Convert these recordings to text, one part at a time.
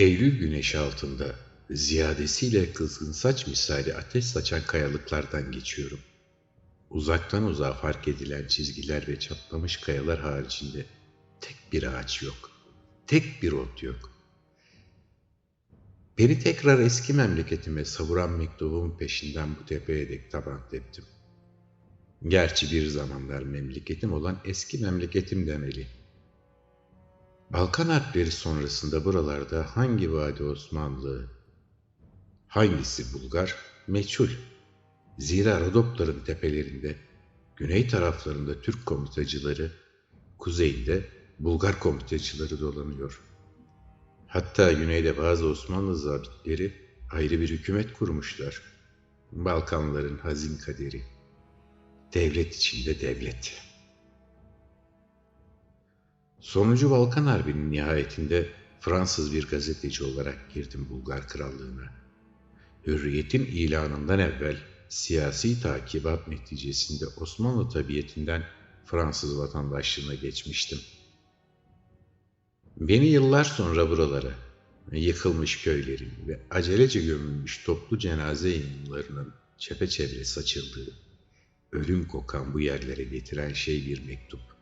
Eylül güneşi altında ziyadesiyle kızgın saç misali ateş saçan kayalıklardan geçiyorum. Uzaktan uzağa fark edilen çizgiler ve çatlamış kayalar haricinde tek bir ağaç yok. Tek bir ot yok. Beni tekrar eski memleketime savuran mektubumun peşinden bu tepeye dek taban teptim. Gerçi bir zamanlar memleketim olan eski memleketim demeli. Balkan Harpleri sonrasında buralarda hangi vadi Osmanlı, hangisi Bulgar meçhul. Zira Rodopların tepelerinde, güney taraflarında Türk komitacıları, kuzeyinde Bulgar komitacıları dolanıyor. Hatta güneyde bazı Osmanlı zabitleri ayrı bir hükümet kurmuşlar. Balkanların hazin kaderi. Devlet içinde devlet. Sonuncu Balkan Harbi'nin nihayetinde Fransız bir gazeteci olarak girdim Bulgar Krallığı'na. Hürriyetin ilanından evvel siyasi takibat neticesinde Osmanlı tabiyetinden Fransız vatandaşlığına geçmiştim. Beni yıllar sonra buralara, yıkılmış köylerin ve acelece gömülmüş toplu cenaze yayınlarının çepeçevre saçıldığı, ölüm kokan bu yerlere getiren şey bir mektup.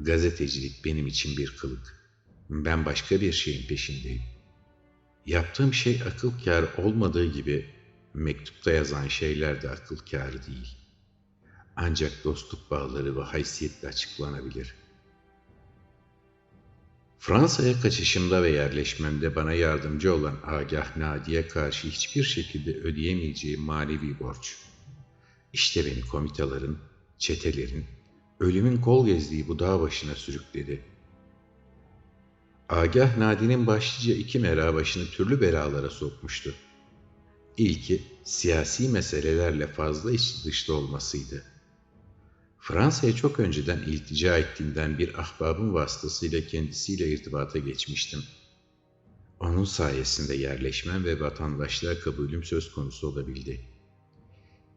Gazetecilik benim için bir kılık. Ben başka bir şeyin peşindeyim. Yaptığım şey akıl kâr olmadığı gibi mektupta yazan şeyler de akıl kârı değil. Ancak dostluk bağları ve haysiyetle açıklanabilir. Fransa'ya kaçışımda ve yerleşmemde bana yardımcı olan Agah Nadi'ye karşı hiçbir şekilde ödeyemeyeceğim manevi borç. İşte beni komitaların, çetelerin, ölümün kol gezdiği bu dağ başına sürükledi. Agah Nadi'nin başlıca iki mera başını türlü belalara sokmuştu. İlki siyasi meselelerle fazla iç dışlı olmasıydı. Fransa'ya çok önceden iltica ettiğinden bir ahbabın vasıtasıyla kendisiyle irtibata geçmiştim. Onun sayesinde yerleşmem ve vatandaşlığa kabulüm söz konusu olabildi.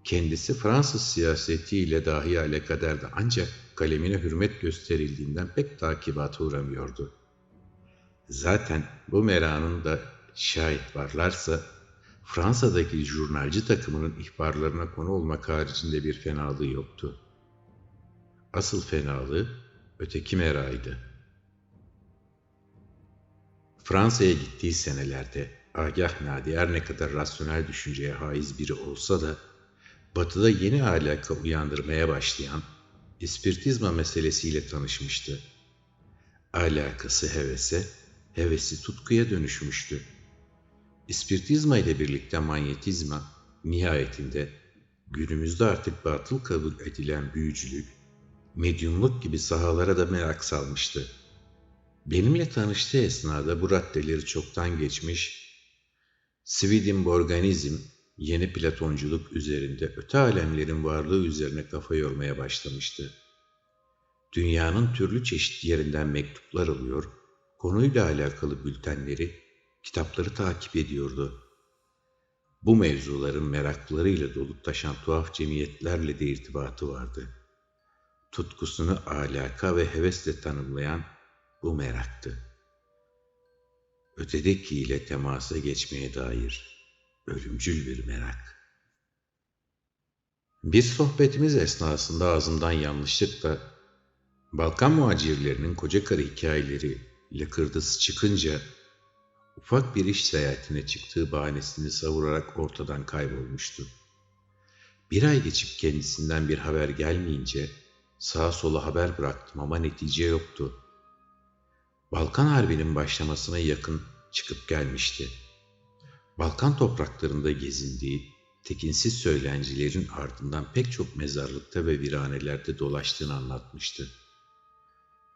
Kendisi Fransız siyasetiyle dahi alakadardı ancak kalemine hürmet gösterildiğinden pek takibata uğramıyordu. Zaten bu meranın da şayet varlarsa Fransa'daki jurnalci takımının ihbarlarına konu olmak haricinde bir fenalığı yoktu. Asıl fenalığı öteki meraydı. Fransa'ya gittiği senelerde Agah Nadi ne kadar rasyonel düşünceye haiz biri olsa da batıda yeni alaka uyandırmaya başlayan ispiritizma meselesiyle tanışmıştı. Alakası hevese, hevesi tutkuya dönüşmüştü. İspiritizma ile birlikte manyetizma nihayetinde günümüzde artık batıl kabul edilen büyücülük, medyumluk gibi sahalara da merak salmıştı. Benimle tanıştığı esnada bu raddeleri çoktan geçmiş, Swedenborganizm, yeni Platonculuk üzerinde öte alemlerin varlığı üzerine kafa yormaya başlamıştı. Dünyanın türlü çeşit yerinden mektuplar alıyor, konuyla alakalı bültenleri, kitapları takip ediyordu. Bu mevzuların meraklarıyla dolup taşan tuhaf cemiyetlerle de irtibatı vardı. Tutkusunu alaka ve hevesle tanımlayan bu meraktı. Ötedeki ile temasa geçmeye dair ölümcül bir merak. Bir sohbetimiz esnasında ağzımdan yanlışlıkla Balkan muhacirlerinin koca karı hikayeleri lakırdısı çıkınca ufak bir iş seyahatine çıktığı bahanesini savurarak ortadan kaybolmuştu. Bir ay geçip kendisinden bir haber gelmeyince sağa sola haber bıraktım ama netice yoktu. Balkan Harbi'nin başlamasına yakın çıkıp gelmişti. Balkan topraklarında gezindiği, tekinsiz söylencilerin ardından pek çok mezarlıkta ve viranelerde dolaştığını anlatmıştı.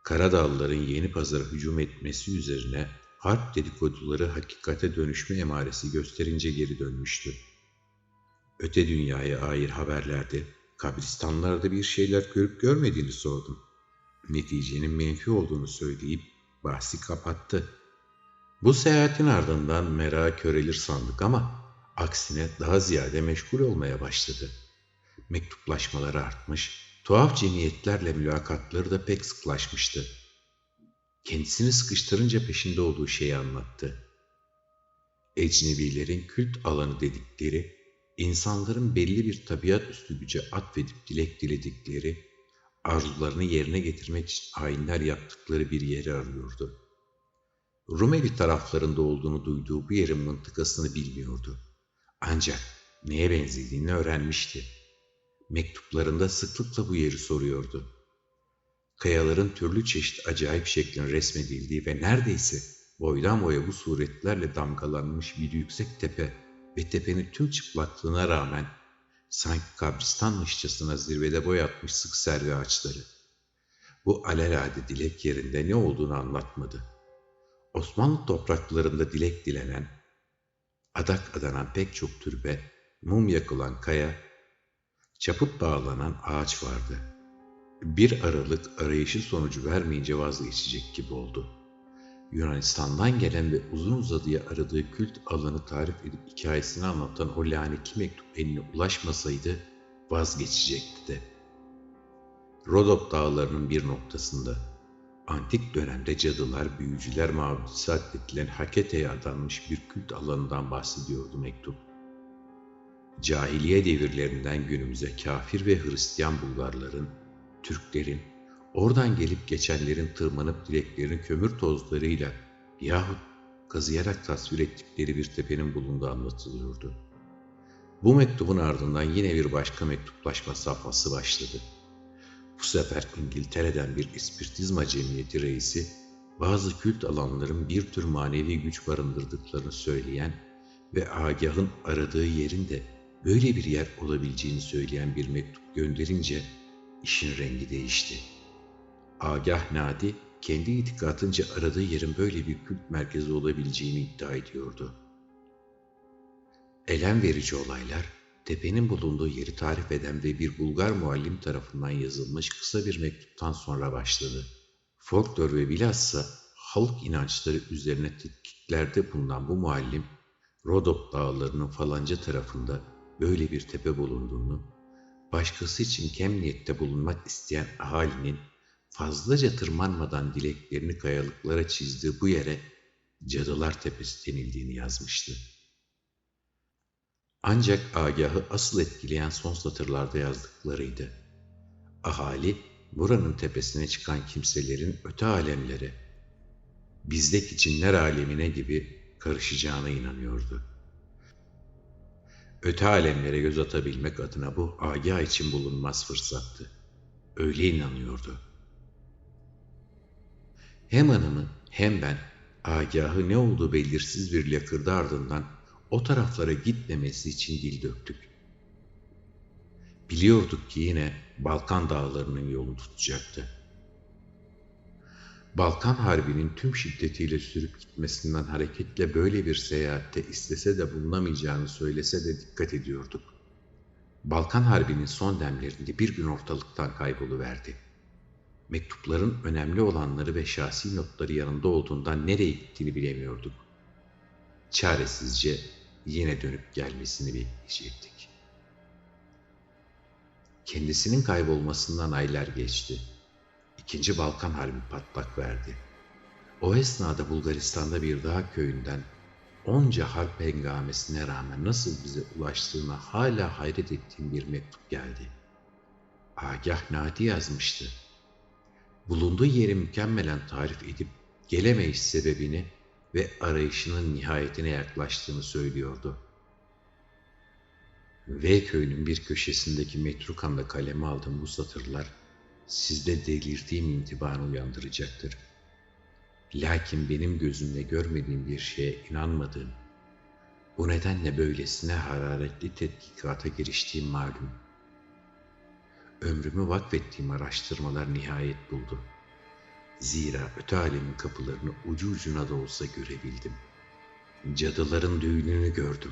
Karadağlıların yeni pazara hücum etmesi üzerine harp dedikoduları hakikate dönüşme emaresi gösterince geri dönmüştü. Öte dünyaya ait haberlerde kabristanlarda bir şeyler görüp görmediğini sordum. Neticenin menfi olduğunu söyleyip bahsi kapattı. Bu seyahatin ardından merak körelir sandık ama aksine daha ziyade meşgul olmaya başladı. Mektuplaşmaları artmış, tuhaf cemiyetlerle mülakatları da pek sıklaşmıştı. kendisini sıkıştırınca peşinde olduğu şeyi anlattı. Ecnebilerin kült alanı dedikleri, insanların belli bir tabiat üstü güce atfedip dilek diledikleri, arzularını yerine getirmek için hainler yaptıkları bir yeri arıyordu. Rumeli taraflarında olduğunu duyduğu bu yerin mıntıkasını bilmiyordu. Ancak neye benzediğini öğrenmişti. Mektuplarında sıklıkla bu yeri soruyordu. Kayaların türlü çeşit acayip şeklin resmedildiği ve neredeyse boydan boya bu suretlerle damgalanmış bir yüksek tepe ve tepenin tüm çıplaklığına rağmen sanki kabristanmışçasına zirvede boyatmış sık servi ağaçları. Bu alelade dilek yerinde ne olduğunu anlatmadı. Osmanlı topraklarında dilek dilenen, adak adanan pek çok türbe, mum yakılan kaya, çaput bağlanan ağaç vardı. Bir aralık arayışı sonucu vermeyince vazgeçecek gibi oldu. Yunanistan'dan gelen ve uzun uzadıya aradığı kült alanı tarif edip hikayesini anlatan o lanetli mektup eline ulaşmasaydı vazgeçecekti de. Rodop dağlarının bir noktasında antik dönemde cadılar, büyücüler mabudisi addedilen Hakete'ye adanmış bir kült alanından bahsediyordu mektup. Cahiliye devirlerinden günümüze kafir ve Hristiyan Bulgarların, Türklerin, oradan gelip geçenlerin tırmanıp dileklerini kömür tozlarıyla yahut kazıyarak tasvir ettikleri bir tepenin bulunduğu anlatılıyordu. Bu mektubun ardından yine bir başka mektuplaşma safhası başladı. Bu sefer İngiltere'den bir ispirtizma cemiyeti reisi, bazı kült alanların bir tür manevi güç barındırdıklarını söyleyen ve Agah'ın aradığı yerin de böyle bir yer olabileceğini söyleyen bir mektup gönderince işin rengi değişti. Agah Nadi kendi itikadınca aradığı yerin böyle bir kült merkezi olabileceğini iddia ediyordu. Elem verici olaylar, tepenin bulunduğu yeri tarif eden ve bir Bulgar muallim tarafından yazılmış kısa bir mektuptan sonra başladı. Folklor ve bilhassa halk inançları üzerine tetkiklerde bulunan bu muallim, Rodop dağlarının falanca tarafında böyle bir tepe bulunduğunu, başkası için kem niyette bulunmak isteyen ahalinin fazlaca tırmanmadan dileklerini kayalıklara çizdiği bu yere Cadılar Tepesi denildiğini yazmıştı. Ancak agahı asıl etkileyen son satırlarda yazdıklarıydı. Ahali buranın tepesine çıkan kimselerin öte alemlere, bizdeki cinler alemine gibi karışacağına inanıyordu. Öte alemlere göz atabilmek adına bu agah için bulunmaz fırsattı. Öyle inanıyordu. Hem hanımı hem ben agahı ne olduğu belirsiz bir lakırdı ardından o taraflara gitmemesi için dil döktük. Biliyorduk ki yine Balkan dağlarının yolunu tutacaktı. Balkan Harbi'nin tüm şiddetiyle sürüp gitmesinden hareketle böyle bir seyahatte istese de bulunamayacağını söylese de dikkat ediyorduk. Balkan Harbi'nin son demlerinde bir gün ortalıktan kayboluverdi. Mektupların önemli olanları ve şahsi notları yanında olduğundan nereye gittiğini bilemiyorduk. Çaresizce yine dönüp gelmesini bekleyecektik. Kendisinin kaybolmasından aylar geçti. İkinci Balkan Harbi patlak verdi. O esnada Bulgaristan'da bir dağ köyünden onca harp hengamesine rağmen nasıl bize ulaştığına hala hayret ettiğim bir mektup geldi. Agah Nadi yazmıştı. Bulunduğu yeri mükemmelen tarif edip gelemeyiş sebebini ve arayışının nihayetine yaklaştığını söylüyordu. V köyünün bir köşesindeki metrukanda kaleme aldığım bu satırlar sizde delirdiğim intibanı uyandıracaktır. Lakin benim gözümle görmediğim bir şeye inanmadığım, bu nedenle böylesine hararetli tetkikata giriştiğim malum. Ömrümü vakfettiğim araştırmalar nihayet buldu.'' Zira öte alemin kapılarını ucu ucuna da olsa görebildim. Cadıların düğününü gördüm.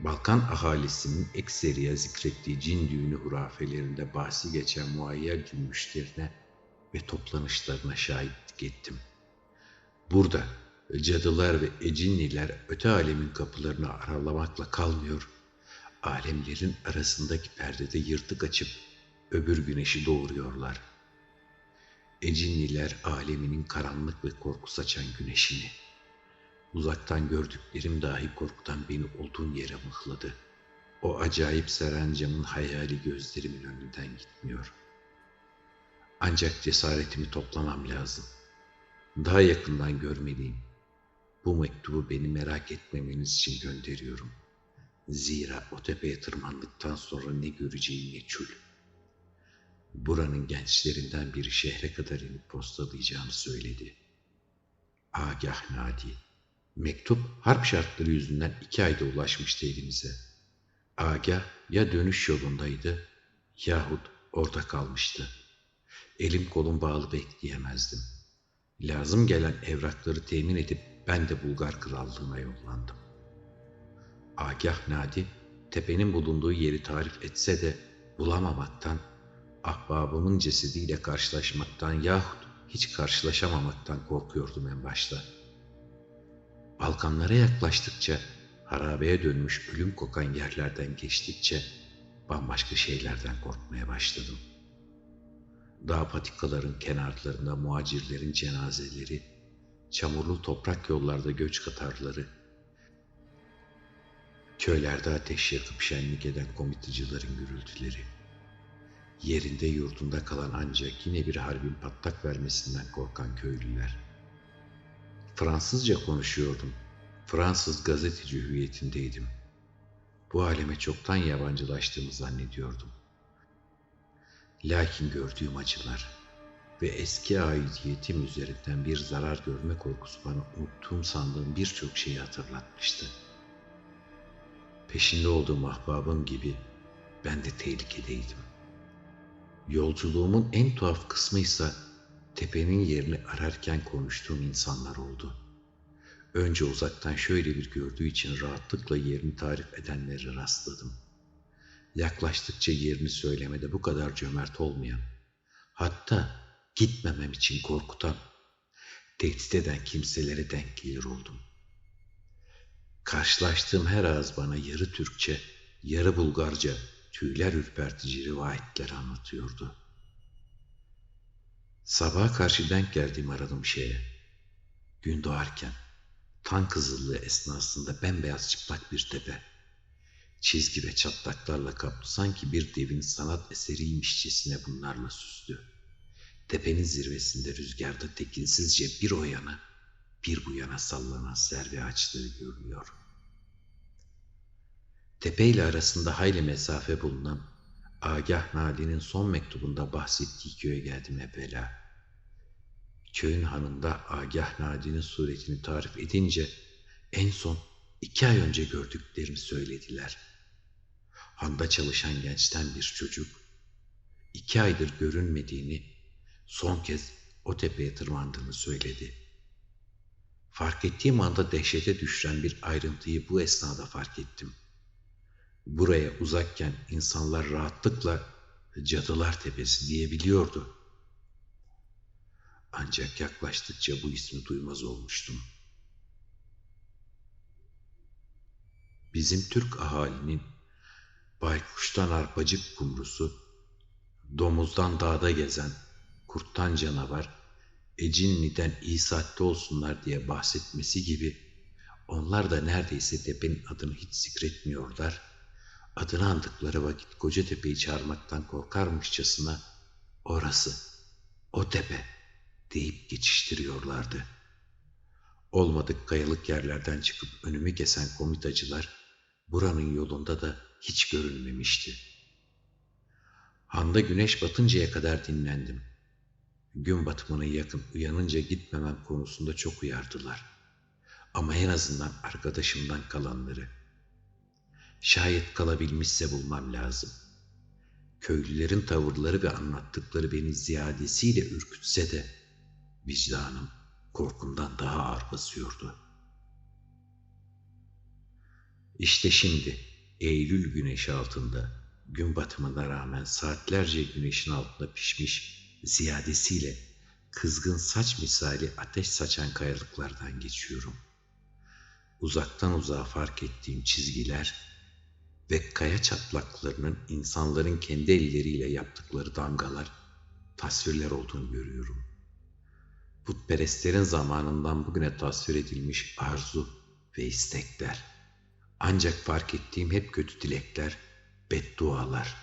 Balkan ahalisinin ekseriye zikrettiği cin düğünü hurafelerinde bahsi geçen muayyer cümbüşlerine ve toplanışlarına şahitlik ettim. Burada cadılar ve ecinliler öte alemin kapılarını aralamakla kalmıyor, alemlerin arasındaki perdede yırtık açıp öbür güneşi doğuruyorlar.'' Ecinliler aleminin karanlık ve korku saçan güneşini. Uzaktan gördüklerim dahi korkudan beni olduğum yere mıhladı. O acayip serencamın hayali gözlerimin önünden gitmiyor. Ancak cesaretimi toplamam lazım. Daha yakından görmeliyim. Bu mektubu beni merak etmemeniz için gönderiyorum. Zira o tepeye tırmandıktan sonra ne göreceğim meçhul. Buranın gençlerinden biri şehre kadar inip postalayacağını söyledi. Agah Nadi. Mektup harp şartları yüzünden iki ayda ulaşmıştı elimize. Agah ya dönüş yolundaydı yahut orada kalmıştı. Elim kolum bağlı bekleyemezdim. Lazım gelen evrakları temin edip ben de Bulgar krallığına yollandım. Agah Nadi tepenin bulunduğu yeri tarif etse de bulamamaktan, ahbabımın cesediyle karşılaşmaktan yahut hiç karşılaşamamaktan korkuyordum en başta. Balkanlara yaklaştıkça, harabeye dönmüş ölüm kokan yerlerden geçtikçe bambaşka şeylerden korkmaya başladım. Dağ patikaların kenarlarında muacirlerin cenazeleri, çamurlu toprak yollarda göç katarları, Köylerde ateş yakıp şenlik eden komitıcıların gürültüleri. Yerinde yurdunda kalan ancak yine bir harbin patlak vermesinden korkan köylüler. Fransızca konuşuyordum. Fransız gazeteci hüviyetindeydim. Bu aleme çoktan yabancılaştığımı zannediyordum. Lakin gördüğüm acılar ve eski aidiyetim üzerinden bir zarar görme korkusu bana unuttuğum sandığım birçok şeyi hatırlatmıştı.'' Peşinde olduğum ahbabım gibi ben de tehlikedeydim. Yolculuğumun en tuhaf kısmıysa tepenin yerini ararken konuştuğum insanlar oldu. Önce uzaktan şöyle bir gördüğü için rahatlıkla yerini tarif edenlere rastladım. Yaklaştıkça yerini söylemede bu kadar cömert olmayan, hatta gitmemem için korkutan, tehdit eden kimselere denk gelir oldum.'' Karşılaştığım her ağız bana yarı Türkçe, yarı Bulgarca, tüyler ürpertici rivayetler anlatıyordu. Sabaha karşı denk geldiğim aradığım şeye. Gün doğarken, tan kızıllığı esnasında bembeyaz çıplak bir tepe. Çizgi ve çatlaklarla kaplı sanki bir devin sanat eseriymişçesine bunlarla süslü. Tepenin zirvesinde rüzgarda tekinsizce bir o yana, bir bu yana sallanan servi ağaçları görünüyor. Tepe ile arasında hayli mesafe bulunan Agah Nadi'nin son mektubunda bahsettiği köye geldim evvela. Köyün hanında Agah Nadi'nin suretini tarif edince en son iki ay önce gördüklerimi söylediler. Handa çalışan gençten bir çocuk iki aydır görünmediğini son kez o tepeye tırmandığını söyledi.'' Fark ettiğim anda dehşete düşüren bir ayrıntıyı bu esnada fark ettim. Buraya uzakken insanlar rahatlıkla Cadılar Tepesi diyebiliyordu. Ancak yaklaştıkça bu ismi duymaz olmuştum. Bizim Türk ahalinin baykuştan arpacık kumrusu, domuzdan dağda gezen, kurttan canavar, Ecinli'den iyi saatte olsunlar diye bahsetmesi gibi onlar da neredeyse tepenin adını hiç zikretmiyorlar. Adını andıkları vakit Kocatepe'yi çağırmaktan korkarmışçasına orası, o tepe deyip geçiştiriyorlardı. Olmadık kayalık yerlerden çıkıp önümü kesen komitacılar buranın yolunda da hiç görünmemişti. Handa güneş batıncaya kadar dinlendim.'' gün batımına yakın uyanınca gitmemem konusunda çok uyardılar. Ama en azından arkadaşımdan kalanları. Şayet kalabilmişse bulmam lazım. Köylülerin tavırları ve anlattıkları beni ziyadesiyle ürkütse de vicdanım korkumdan daha ağır basıyordu. İşte şimdi Eylül güneşi altında gün batımına rağmen saatlerce güneşin altında pişmiş ziyadesiyle kızgın saç misali ateş saçan kayalıklardan geçiyorum. Uzaktan uzağa fark ettiğim çizgiler ve kaya çatlaklarının insanların kendi elleriyle yaptıkları damgalar, tasvirler olduğunu görüyorum. putperestlerin zamanından bugüne tasvir edilmiş arzu ve istekler. Ancak fark ettiğim hep kötü dilekler, beddualar.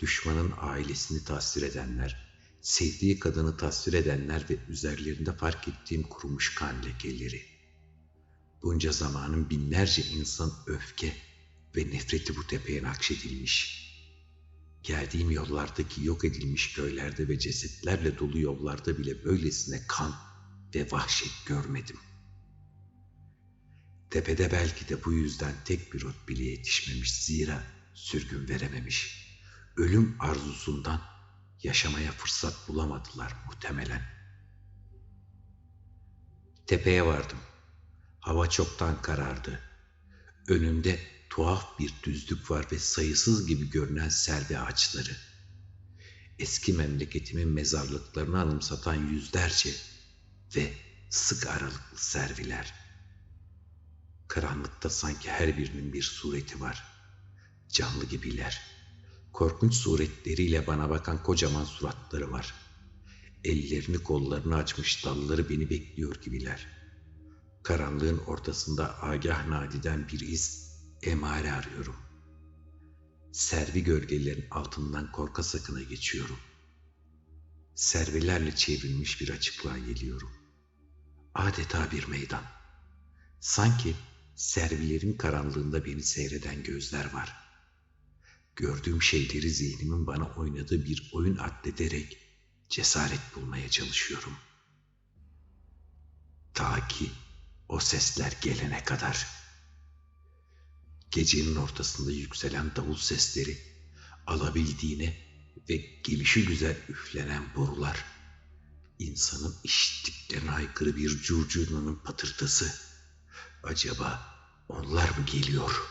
Düşmanın ailesini tasvir edenler, sevdiği kadını tasvir edenler ve üzerlerinde fark ettiğim kurumuş kan lekeleri. Bunca zamanın binlerce insan öfke ve nefreti bu tepeye nakşedilmiş. Geldiğim yollardaki yok edilmiş köylerde ve cesetlerle dolu yollarda bile böylesine kan ve vahşet görmedim. Tepede belki de bu yüzden tek bir ot bile yetişmemiş zira sürgün verememiş. Ölüm arzusundan yaşamaya fırsat bulamadılar muhtemelen. Tepeye vardım. Hava çoktan karardı. Önümde tuhaf bir düzlük var ve sayısız gibi görünen serve ağaçları. Eski memleketimin mezarlıklarını anımsatan yüzlerce ve sık aralıklı serviler. Karanlıkta sanki her birinin bir sureti var. Canlı gibiler. Korkunç suretleriyle bana bakan kocaman suratları var. Ellerini kollarını açmış dalları beni bekliyor gibiler. Karanlığın ortasında agah nadiden bir iz, emare arıyorum. Servi gölgelerin altından korka sakına geçiyorum. Servilerle çevrilmiş bir açıklığa geliyorum. Adeta bir meydan. Sanki servilerin karanlığında beni seyreden gözler var. Gördüğüm şeyleri zihnimin bana oynadığı bir oyun addederek cesaret bulmaya çalışıyorum. Ta ki o sesler gelene kadar. Gecenin ortasında yükselen davul sesleri, alabildiğine ve gelişi güzel üflenen borular, insanın işittiklerine aykırı bir curcunanın patırtısı. Acaba onlar mı geliyor?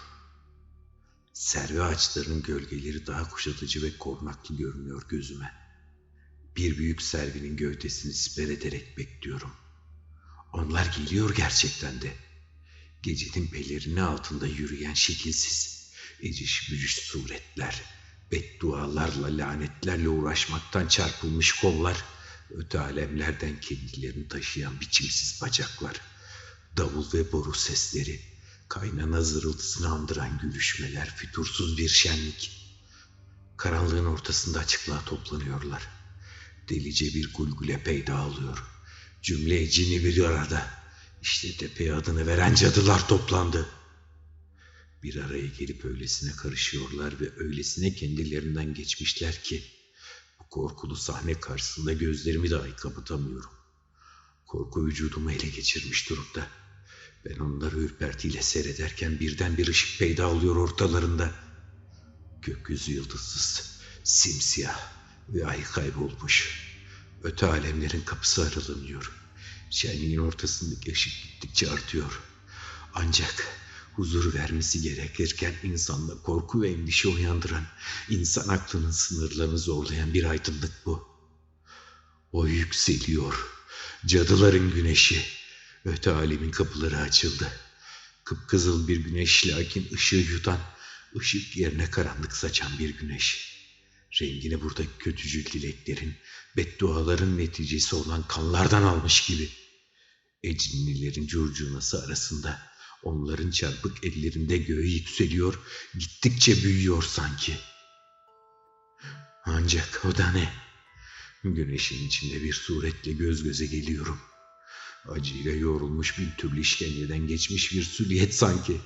Servi ağaçlarının gölgeleri daha kuşatıcı ve korunaklı görünüyor gözüme. Bir büyük servinin gövdesini siper ederek bekliyorum. Onlar geliyor gerçekten de. Gecenin pelerini altında yürüyen şekilsiz, eciş bücüş suretler, beddualarla, lanetlerle uğraşmaktan çarpılmış kollar, öte alemlerden kendilerini taşıyan biçimsiz bacaklar, davul ve boru sesleri, kaynana zırıltısını andıran gülüşmeler, fütursuz bir şenlik. Karanlığın ortasında açıklığa toplanıyorlar. Delice bir gulgule peyda oluyor. Cümle cini bir arada. İşte tepeye adını veren cadılar toplandı. Bir araya gelip öylesine karışıyorlar ve öylesine kendilerinden geçmişler ki bu korkulu sahne karşısında gözlerimi dahi kapatamıyorum. Korku vücudumu ele geçirmiş durumda. Ben onları ürpertiyle seyrederken birden bir ışık peyda oluyor ortalarında. Gökyüzü yıldızsız, simsiyah ve ay kaybolmuş. Öte alemlerin kapısı aralanıyor. Şenliğin ortasındaki ışık gittikçe artıyor. Ancak huzur vermesi gerekirken insanda korku ve endişe uyandıran, insan aklının sınırlarını zorlayan bir aydınlık bu. O yükseliyor. Cadıların güneşi. Öte alemin kapıları açıldı. Kıpkızıl bir güneş lakin ışığı yutan, ışık yerine karanlık saçan bir güneş. Rengini burada kötücül dileklerin, bedduaların neticesi olan kanlardan almış gibi. Ecinlilerin curcunası arasında onların çarpık ellerinde göğe yükseliyor, gittikçe büyüyor sanki. Ancak o da ne? Güneşin içinde bir suretle göz göze geliyorum. Acıyla yoğrulmuş bir türlü işkenceden geçmiş bir süliyet sanki.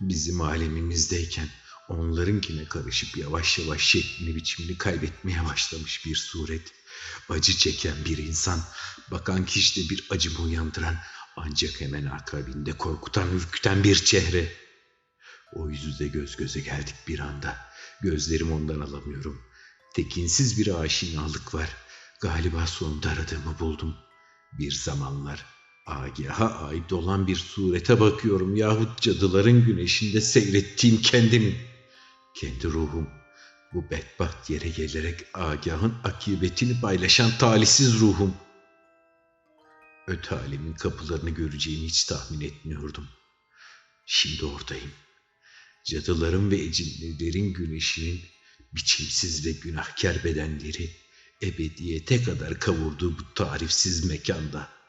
Bizim alemimizdeyken onlarınkine karışıp yavaş yavaş şeklini biçimini kaybetmeye başlamış bir suret. Acı çeken bir insan, bakan kişide bir acımı uyandıran, ancak hemen akabinde korkutan, ürküten bir çehre. O yüzde göz göze geldik bir anda. Gözlerim ondan alamıyorum. Tekinsiz bir aşinalık var. Galiba sonunda aradığımı buldum. Bir zamanlar agaha ait olan bir surete bakıyorum yahut cadıların güneşinde seyrettiğim kendimi. Kendi ruhum bu bedbaht yere gelerek agahın akıbetini paylaşan talihsiz ruhum. Öte alemin kapılarını göreceğimi hiç tahmin etmiyordum. Şimdi oradayım. Cadıların ve ecinlilerin güneşinin biçimsiz ve günahkar bedenleri ebediyete kadar kavurduğu bu tarifsiz mekanda.